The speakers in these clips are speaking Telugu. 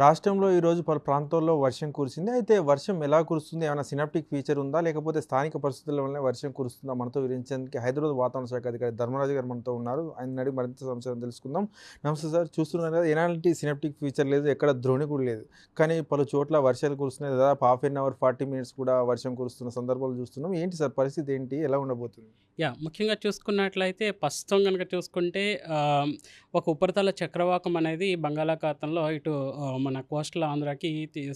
రాష్ట్రంలో ఈరోజు పలు ప్రాంతాల్లో వర్షం కురిసింది. అయితే వర్షం ఎలా కురుస్తుంది? ఏమైనా సినాప్టిక్ ఫీచర్ ఉందా? లేకపోతే స్థానిక పరిస్థితుల వల్ల వర్షం కురుస్తుందా? మనతో వివరించడానికి హైదరాబాద్ వాతావరణ శాఖ అధికారి ధర్మరాజు గారు మనతో ఉన్నారు. ఆయన అడిగి మరింత సమాచారం తెలుసుకుందాం. నమస్తే సార్. చూస్తున్నారు కదా ఎలాంటి సినాప్టిక్ ఫీచర్ లేదు ఎక్కడ ద్రోణి కూడా లేదు. కానీ పలు చోట్ల వర్షాలు కురుస్తున్నాయి. దాదాపు half an hour forty minutes కూడా వర్షం కురుస్తున్న సందర్భాలు చూస్తున్నాం. ఏంటి సార్ పరిస్థితి? ఏంటి? ఎలా ఉండబోతుంది? యా ముఖ్యంగా చూసుకున్నట్లయితే ప్రస్తుతం కనుక చూసుకుంటే ఒక ఉపరితల చక్రవాకం అనేది బంగాళాఖాతంలో ఇటు మన కోస్టల్ ఆంధ్రాకి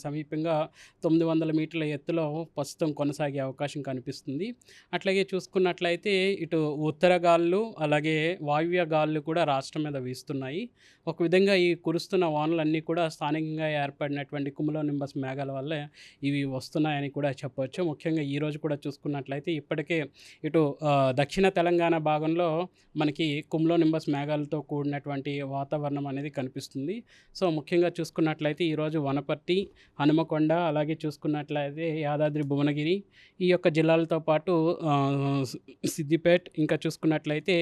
సమీపంగా తొమ్మిది వందల మీటర్ల ఎత్తులో ప్రస్తుతం కొనసాగే అవకాశం కనిపిస్తుంది. అట్లాగే చూసుకున్నట్లయితే ఇటు ఉత్తర గాలులు అలాగే వాయువ్య గాలులు కూడా రాష్ట్రం మీద వీస్తున్నాయి. ఒక విధంగా ఈ కురుస్తున్న వానలన్నీ కూడా స్థానికంగా ఏర్పడినటువంటి కుములో నింబస్ మేఘాల వల్ల ఇవి వస్తున్నాయని కూడా చెప్పవచ్చు ముఖ్యంగా ఈ రోజు కూడా చూసుకున్నట్లయితే ఇప్పటికే ఇటు దక్షిణ తెలంగాణ భాగంలో మనకి కుమ్లో నింబస్ మేఘాలతో కూడినటువంటి వాతావరణం అనేది కనిపిస్తుంది. సో ముఖ్యంగా చూసుకున్నట్లయితే ఈరోజు వనపర్తి హనుమకొండ అలాగే చూసుకున్నట్లయితే యాదాద్రి భువనగిరి ఈ యొక్క జిల్లాలతో పాటు సిద్దిపేట సిద్దిపేట్ ఇంకా చూసుకున్నట్లయితే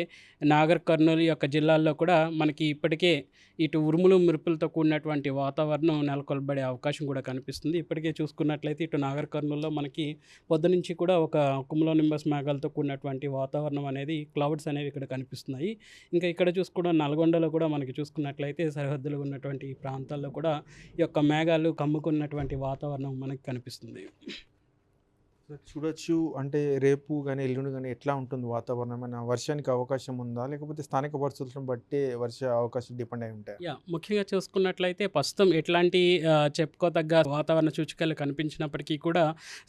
నాగర్ కర్నూలు యొక్క జిల్లాల్లో కూడా మనకి ఇప్పటికే ఇటు ఉరుములు మెరుపులతో కూడినటువంటి వాతావరణం నెలకొల్బడే అవకాశం కూడా కనిపిస్తుంది. ఇప్పటికే చూసుకున్నట్లయితే ఇటు నాగర్ కర్నూలులో మనకి పొద్దు నుంచి కూడా ఒక కుములో నింబస్ మేఘాలతో కూడినటువంటి వాతావరణం అనేది క్లౌడ్స్ అనేవి ఇక్కడ కనిపిస్తున్నాయి. ఇంకా ఇక్కడ చూసుకున్న నల్గొండలో కూడా మనకి చూసుకున్నట్లయితే సరిహద్దులు ఉన్నటువంటి ప్రాంతాల్లో కూడా ఈ యొక్క మేఘాలు కమ్ముకున్నటువంటి వాతావరణం మనకు కనిపిస్తుంది. చూడొచ్చు అంటే రేపు కానీ ఎల్లుండి కానీ ఎట్లా ఉంటుంది వాతావరణం? ఏమైనా వర్షానికి అవకాశం ఉందా? లేకపోతే స్థానిక పరిస్థితులను బట్టి వర్ష అవకాశం డిపెండ్ అయి ఉంటాయి? యా ముఖ్యంగా చూసుకున్నట్లయితే ప్రస్తుతం ఎట్లాంటి చెప్పుకోదగ్గ వాతావరణ సూచికలు కనిపించినప్పటికీ కూడా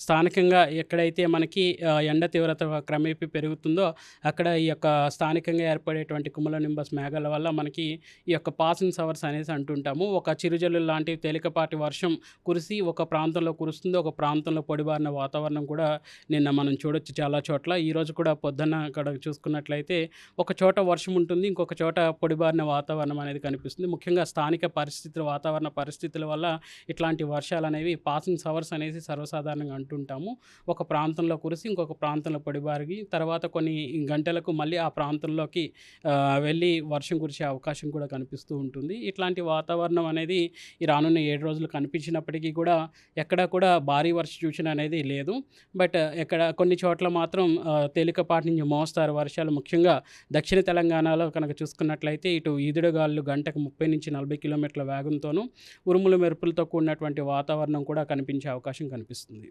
స్థానికంగా ఎక్కడైతే మనకి ఎండ తీవ్రత క్రమేపీ పెరుగుతుందో అక్కడ ఈ యొక్క స్థానికంగా ఏర్పడేటువంటి కుమల నింబస్ మేఘాల వల్ల మనకి ఈ యొక్క పాసింగ్ సవర్స్ అనేసి అంటుంటాము. ఒక చిరుజల్లు లాంటి తేలికపాటి వర్షం కురిసి ఒక ప్రాంతంలో కురుస్తుంది. ఒక ప్రాంతంలో పొడిబారిన వాతావరణం కూడా నిన్న మనం చూడొచ్చు చాలా చోట్ల. ఈరోజు కూడా పొద్దున్న అక్కడ చూసుకున్నట్లయితే ఒక చోట వర్షం ఉంటుంది ఇంకొక చోట పొడిబారిన వాతావరణం అనేది కనిపిస్తుంది. ముఖ్యంగా స్థానిక పరిస్థితుల వాతావరణ పరిస్థితుల వల్ల ఇట్లాంటి వర్షాలు అనేవి పాసింగ్ సవర్స్ అనేసి సర్వసాధారణంగా అంటుంటాము. ఒక ప్రాంతంలో కురిసి ఇంకొక ప్రాంతంలో పొడిబారిగి తర్వాత కొన్ని గంటలకు మళ్ళీ ఆ ప్రాంతంలోకి వెళ్ళి వర్షం కురిసే అవకాశం కూడా కనిపిస్తూ ఉంటుంది. ఇట్లాంటి వాతావరణం అనేది ఈ రానున్న ఏడు రోజులు కనిపించినప్పటికీ కూడా ఎక్కడా కూడా భారీ వర్ష సూచన అనేది లేదు. బట్ ఇక్కడ కొన్ని చోట్ల మాత్రం తేలికపాటి నుంచి మోస్తారు వర్షాలు. ముఖ్యంగా దక్షిణ తెలంగాణలో కనుక చూసుకున్నట్లయితే ఇటు ఈదుడుగాలు గంటకు ముప్పై నుంచి నలభై కిలోమీటర్ల వేగంతోనూ ఉరుములు మెరుపులతో కూడినటువంటి వాతావరణం కూడా కనిపించే అవకాశం కనిపిస్తుంది.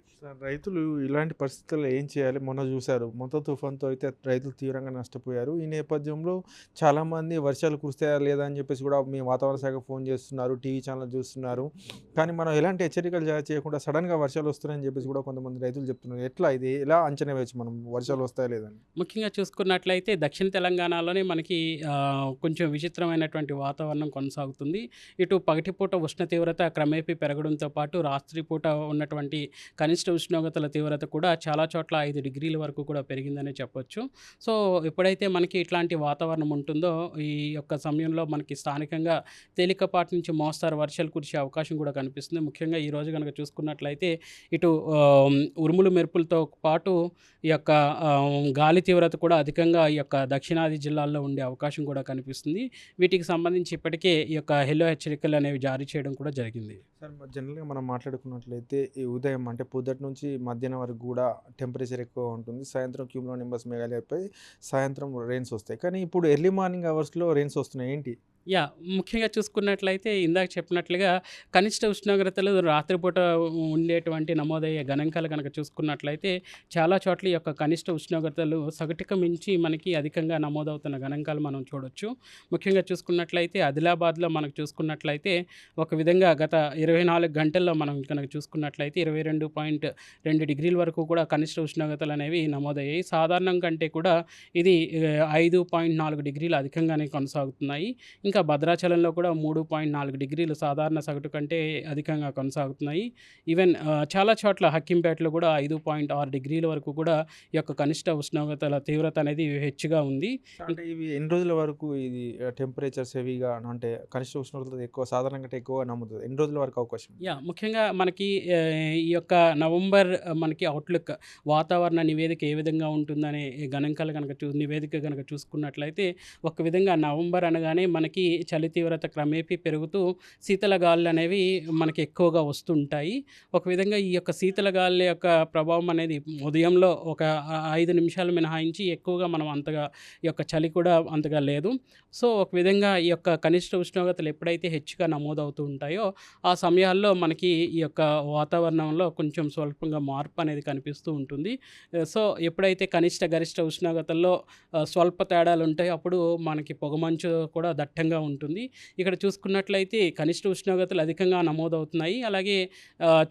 రైతులు ఇలాంటి పరిస్థితుల్లో ఏం చేయాలి? మొన్న చూశారు మొత్తం తుఫాన్తో అయితే రైతులు తీవ్రంగా నష్టపోయారు. ఈ నేపథ్యంలో చాలామంది వర్షాలు కురుస్తాయా లేదా అని చెప్పేసి కూడా మీ వాతావరణ శాఖ ఫోన్ చేస్తున్నారు టీవీ ఛానల్ చూస్తున్నారు. కానీ మనం ఎలాంటి హెచ్చరికలు జారీ చేయకుండా సడన్గా వర్షాలు వస్తున్నాయని చెప్పేసి కూడా కొంతమంది రైతులు చెప్తున్నారు ఎట్లా ఇది? ఎలా అంచనా వేయచ్చు మనం? వర్షాలు వస్తాయి లేదని ముఖ్యంగా చూసుకున్నట్లయితే దక్షిణ తెలంగాణలోనే మనకి కొంచెం విచిత్రమైనటువంటి వాతావరణం కొనసాగుతుంది. ఇటు పగటిపూట ఉష్ణ తీవ్రత క్రమేపీ పెరగడంతో పాటు రాత్రిపూట ఉన్నటువంటి కనిష్ట ఉష్ణోగ్రతల తీవ్రత కూడా చాలా చోట్ల ఐదు డిగ్రీల వరకు కూడా పెరిగిందనే చెప్పొచ్చు. సో ఎప్పుడైతే మనకి ఇట్లాంటి వాతావరణం ఉంటుందో ఈ యొక్క సమయంలో మనకి స్థానికంగా తేలికపాటి నుంచి మోస్తారు వర్షాలు కురిసే అవకాశం కూడా కనిపిస్తుంది. ముఖ్యంగా ఈ రోజు కనుక చూసుకున్నట్లయితే ఇటు ఉరుములు ఉరుములు మెరుపులతో పాటు ఈ యొక్క గాలి తీవ్రత కూడా అధికంగా ఈ యొక్క దక్షిణాది జిల్లాల్లో ఉండే అవకాశం కూడా కనిపిస్తుంది. వీటికి సంబంధించి ఇప్పటికే ఈ యొక్క హెల్లో హెచ్చరికలు అనేవి జారీ చేయడం కూడా జరిగింది. సార్ జనరల్గా మనం మాట్లాడుకున్నట్లయితే ఈ ఉదయం అంటే పొద్దుటి నుంచి మధ్యాహ్నం వరకు కూడా టెంపరేచర్ ఎక్కువ ఉంటుంది. సాయంత్రం క్యూమ్లో నింబస్ మేఘాలు అయిపోయి సాయంత్రం రెయిన్స్ వస్తాయి. కానీ ఇప్పుడు ఎర్లీ మార్నింగ్ అవర్స్లో రెయిన్స్ వస్తున్నాయి. ఏంటి? యా ముఖ్యంగా చూసుకున్నట్లయితే ఇందాక చెప్పినట్లుగా కనిష్ట ఉష్ణోగ్రతలు రాత్రిపూట ఉండేటువంటి నమోదయ్యే గణాంకాలు కనుక చూసుకున్నట్లయితే చాలా చోట్ల ఈ యొక్క కనిష్ట ఉష్ణోగ్రతలు సగటుకు మించి మనకి అధికంగా నమోదవుతున్న గణాంకాలు మనం చూడొచ్చు. ముఖ్యంగా చూసుకున్నట్లయితే ఆదిలాబాద్లో మనకు చూసుకున్నట్లయితే ఒక విధంగా గత ఇరవై నాలుగు గంటల్లో మనం కనుక చూసుకున్నట్లయితే ఇరవై రెండు పాయింట్ రెండు డిగ్రీల వరకు కూడా కనిష్ట ఉష్ణోగ్రతలు అనేవి నమోదయ్యాయి. సాధారణం కంటే కూడా ఇది ఐదు పాయింట్ నాలుగు డిగ్రీలు అధికంగానే కొనసాగుతున్నాయి. ఇంకా భద్రాచలంలో కూడా మూడు పాయింట్ నాలుగు డిగ్రీలు సాధారణ సగటు కంటే అధికంగా కొనసాగుతున్నాయి. ఈవెన్ చాలా చోట్ల హక్కింపేటలో కూడా ఐదు పాయింట్ ఆరు డిగ్రీల వరకు కూడా ఈ యొక్క కనిష్ట ఉష్ణోగ్రతల తీవ్రత అనేది హెచ్చుగా ఉంది. అంటే ఇవి ఎన్ని రోజుల వరకు ఇది టెంపరేచర్స్ హెవీగా అంటే కనిష్ట ఉష్ణోగ్రత ఎక్కువ సాధారణంగా కంటే ఎక్కువ నమ్ముతుంది? ఎన్ని రోజుల వరకు అవకాశం? యా ముఖ్యంగా మనకి ఈ యొక్క నవంబర్ మనకి అవుట్లుక్ వాతావరణ నివేదిక ఏ విధంగా ఉంటుందనే గణాంకాలు కనుక చూ నివేదిక కనుక చూసుకున్నట్లయితే ఒక విధంగా నవంబర్ అనగానే మనకి చలి తీవ్రత క్రమేపీ పెరుగుతూ శీతల గాలులు అనేవి మనకి ఎక్కువగా వస్తుంటాయి. ఒక విధంగా ఈ యొక్క శీతల గాలి యొక్క ప్రభావం అనేది ఉదయంలో ఒక ఐదు నిమిషాలు మినహాయించి ఎక్కువగా మనం అంతగా ఈ యొక్క చలి కూడా అంతగా లేదు. సో ఒక విధంగా ఈ యొక్క కనిష్ట ఉష్ణోగ్రతలు ఎప్పుడైతే హెచ్చుగా నమోదవుతూ ఉంటాయో ఆ సమయాల్లో మనకి ఈ యొక్క వాతావరణంలో కొంచెం స్వల్పంగా మార్పు అనేది కనిపిస్తూ ఉంటుంది. సో ఎప్పుడైతే కనిష్ట గరిష్ట ఉష్ణోగ్రతల్లో స్వల్ప తేడాలు ఉంటాయో అప్పుడు మనకి పొగమంచు కూడా దట్టంగా ఉంటుంది. ఇక్కడ చూసుకున్నట్లయితే కనిష్ట ఉష్ణోగ్రతలు అధికంగా నమోదవుతున్నాయి. అలాగే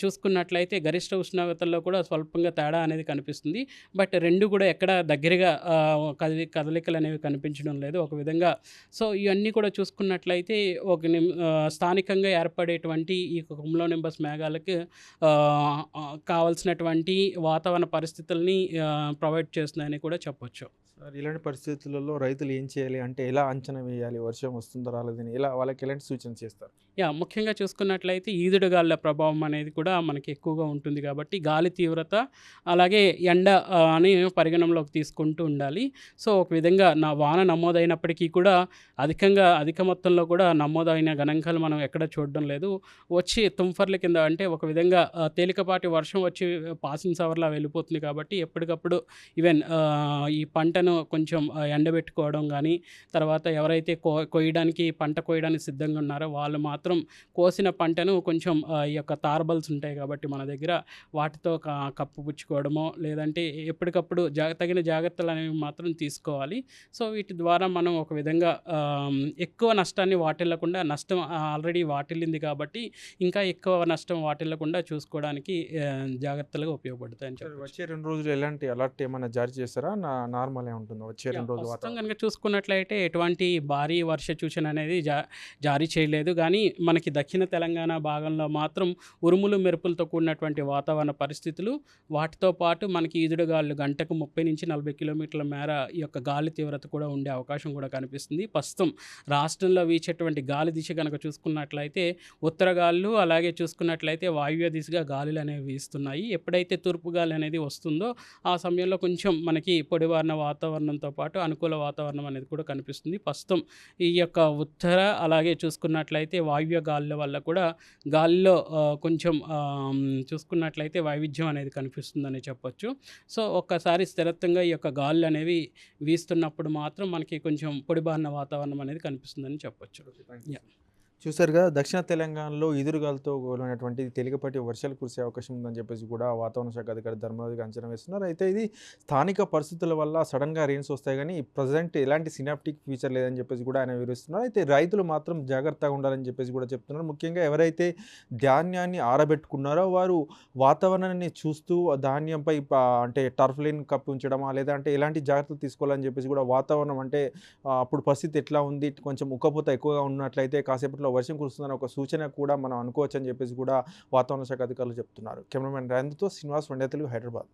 చూసుకున్నట్లయితే గరిష్ట ఉష్ణోగ్రతల్లో కూడా స్వల్పంగా తేడా అనేది కనిపిస్తుంది. బట్ రెండు కూడా ఎక్కడ దగ్గరగా కదలి కదలికలు అనేవి కనిపించడం లేదు. ఒక విధంగా సో ఇవన్నీ కూడా చూసుకున్నట్లయితే ఒక స్థానికంగా ఏర్పడేటువంటి ఈ కుమ్లో నింబస్ మేఘాలకు కావలసినటువంటి కావాల్సినటువంటి వాతావరణ పరిస్థితుల్ని ప్రొవైడ్ చేస్తున్నాయని కూడా చెప్పొచ్చు. సార్ ఇలాంటి పరిస్థితులలో రైతులు ఏం చేయాలి? అంటే ఎలా అంచనా వేయాలి? వర్షం వస్తుంది రాలేదని ఇలా వాళ్ళకి ఎలాంటి సూచన చేస్తారు? యా ముఖ్యంగా చూసుకున్నట్లయితే ఈదుడుగాలుల ప్రభావం అనేది కూడా మనకి ఎక్కువగా ఉంటుంది కాబట్టి గాలి తీవ్రత అలాగే ఎండ అని పరిగణంలోకి తీసుకుంటూ ఉండాలి. సో ఒక విధంగా నా వాన నమోదైనప్పటికీ కూడా అధికంగా అధిక మొత్తంలో కూడా నమోదైన గణాంకాలు మనం ఎక్కడ చూడడం లేదు. వచ్చి తుంఫర్ల కింద అంటే ఒక విధంగా తేలికపాటి వర్షం వచ్చి పాసింగ్ సవర్లా వెళ్ళిపోతుంది కాబట్టి ఎప్పటికప్పుడు ఈవెన్ ఈ పంటను కొంచెం ఎండబెట్టుకోవడం కానీ తర్వాత ఎవరైతే కో కొయ్యడానికి పంట కోయడానికి సిద్ధంగా ఉన్నారో వాళ్ళు మాత్రం కోసిన పంటను కొంచెం ఈ యొక్క తార్బల్స్ ఉంటాయి కాబట్టి మన దగ్గర వాటితో కప్పు పుచ్చుకోవడమో లేదంటే ఎప్పటికప్పుడు జా తగిన జాగ్రత్తలు అనేవి మాత్రం తీసుకోవాలి. సో వీటి ద్వారా మనం ఒక విధంగా ఎక్కువ నష్టాన్ని వాటిల్లకుండా నష్టం ఆల్రెడీ వాటిల్లింది కాబట్టి ఇంకా ఎక్కువ నష్టం వాటిల్లకుండా చూసుకోవడానికి జాగ్రత్తలుగా చెప్పచ్చు. వచ్చే రెండు రోజులు ఎలాంటి అలర్ట్ ఏమైనా జారీ చేస్తారా నా నార్మల్ ఉంటుందో వచ్చే రెండు రోజులు కనుక చూసుకున్నట్లయితే ఎటువంటి భారీ వర్ష సూచన అనేది జా జారీ చేయలేదు. కానీ మనకి దక్షిణ తెలంగాణ భాగంలో మాత్రం ఉరుములు మెరుపులతో కూడినటువంటి వాతావరణ పరిస్థితులు. వాటితో పాటు మనకి ఈదుడుగాలు గంటకు ముప్పై నుంచి నలభై కిలోమీటర్ల మేర ఈ యొక్క గాలి తీవ్రత కూడా ఉండే అవకాశం కూడా కనిపిస్తుంది. ప్రస్తుతం రాష్ట్రంలో వీచేటువంటి గాలి దిశ కనుక చూసుకున్నట్లయితే ఉత్తర గాలులు అలాగే చూసుకున్నట్లయితే వాయువ్య దిశగా గాలులు అనేవి వీస్తున్నాయి. ఎప్పుడైతే తూర్పు గాలి అనేది వస్తుందో ఆ సమయంలో కొంచెం మనకి పొడివారిన వాతావరణంతో పాటు అనుకూల వాతావరణం అనేది కూడా కనిపిస్తుంది. ప్రస్తుతం ఈ యొక్క ఉత్తర అలాగే చూసుకున్నట్లయితే వాయువ్య గాలుల వల్ల కూడా గాలిలో కొంచెం చూసుకున్నట్లయితే వైవిధ్యం అనేది కనిపిస్తుందని చెప్పొచ్చు. సో ఒక్కసారి స్థిరత్వంగా ఈ యొక్క గాలులు అనేవి వీస్తున్నప్పుడు మాత్రం మనకి కొంచెం పొడిబారిన వాతావరణం అనేది కనిపిస్తుందని చెప్పొచ్చు. చూసారుగా దక్షిణ తెలంగాణలో ఎదురుగాలతో కూడినటువంటి తేలికపాటి వర్షాలు కురిసే అవకాశం ఉందని చెప్పేసి కూడా వాతావరణ శాఖ అధికారి ధర్మరాజు అంచనా వేస్తున్నారు. అయితే ఇది స్థానిక పరిస్థితుల వల్ల సడన్గా రెయిన్స్ వస్తాయి కానీ ప్రజెంట్ ఎలాంటి సినాప్టిక్ ఫీచర్ లేదని చెప్పేసి కూడా ఆయన వివరిస్తున్నారు. అయితే రైతులు మాత్రం జాగ్రత్తగా ఉండాలని చెప్పేసి కూడా చెప్తున్నారు. ముఖ్యంగా ఎవరైతే ధాన్యాన్ని ఆరబెట్టుకున్నారో వారు వాతావరణాన్ని చూస్తూ ఆ ధాన్యంపై ప- అంటే టర్ఫ్లైన్ కప్పి ఉంచడమా లేదా అంటే ఎలాంటి జాగ్రత్తలు తీసుకోవాలని చెప్పేసి కూడా వాతావరణం అంటే అప్పుడు పరిస్థితి ఎట్లా ఉంది కొంచెం ఉక్కపోత ఎక్కువగా ఉన్నట్లయితే కాసేపట్లో వర్షం కురుస్తుందని ఒక సూచన కూడా మనం అనుకోవచ్చని చెప్పేసి కూడా వాతావరణ శాఖ అధికారులు చెప్తున్నారు. కెమెరామెన్ రేంద్తో శ్రీనివాస్ వండే తెలుగు హైదరాబాద్.